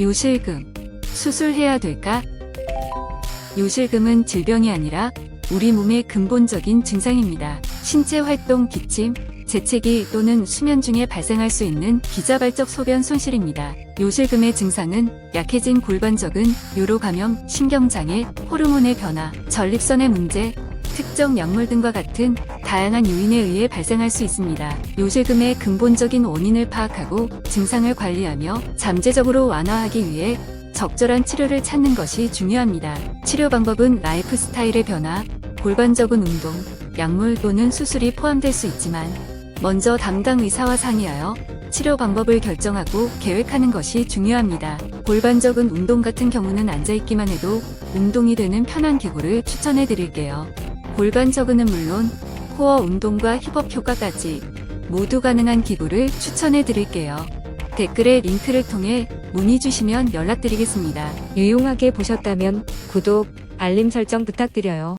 요실금. 수술해야 될까? 요실금은 질병이 아니라 우리 몸의 근본적인 증상입니다. 신체 활동 기침, 재채기 또는 수면 중에 발생할 수 있는 기자발적 소변 손실입니다. 요실금의 증상은 약해진 골반적은 요로 감염, 신경장애, 호르몬의 변화, 전립선의 문제, 특정 약물 등과 같은 다양한 요인에 의해 발생할 수 있습니다. 요실금의 근본적인 원인을 파악하고 증상을 관리하며 잠재적으로 완화하기 위해 적절한 치료를 찾는 것이 중요합니다. 치료 방법은 라이프 스타일의 변화, 골반적인 운동, 약물 또는 수술이 포함될 수 있지만 먼저 담당 의사와 상의하여 치료 방법을 결정하고 계획하는 것이 중요합니다. 골반적인 운동 같은 경우는 앉아있기만 해도 운동이 되는 편한 기구를 추천해 드릴게요. 골반적은은 물론 코어 운동과 힙업 효과까지 모두 가능한 기구를 추천해 드릴게요. 댓글에 링크를 통해 문의 주시면 연락드리겠습니다. 유용하게 보셨다면 구독, 알림 설정 부탁드려요.